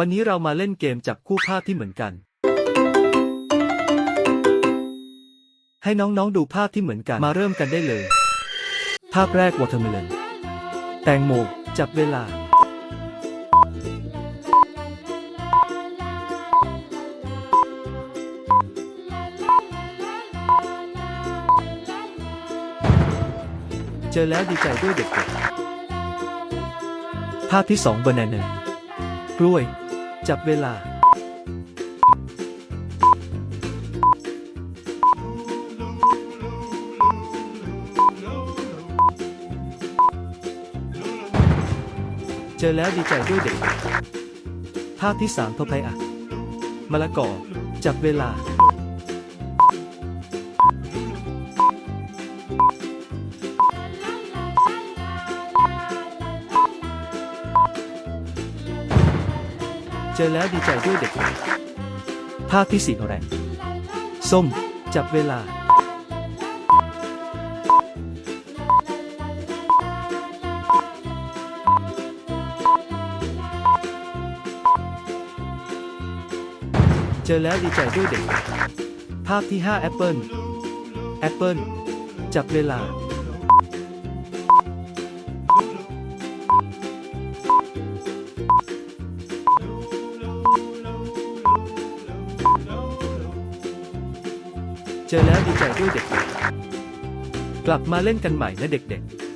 วันนี้เรามาเล่นเกมจับคู่ภาพที่เหมือนกัน ให้น้องๆดูภาพที่เหมือนกัน มาเริ่มกันได้เลย ภาพแรกวอเทอร์เมลนแตงโม จับเวลา เจอแล้วดีใจด้วยเด็กๆภาพที่สองบ a นา a กล้วย จับเวลา เจอแล้วดีใจด้วยเด็ก ภาพที่สามทบไทยอะมะละกอจับเวลา เจอแล้วดีใจด้วยเด็กภาพที่สี่แรงส้ม จับเวลา เจอแล้วดีใจด้วยเด็กภาพที่5แอปเปิลแอปเปิลจับเวลา เจอแล้วดีใจด้วยเด็กๆกลับมาเล่นกันใหม่นะเด็กๆ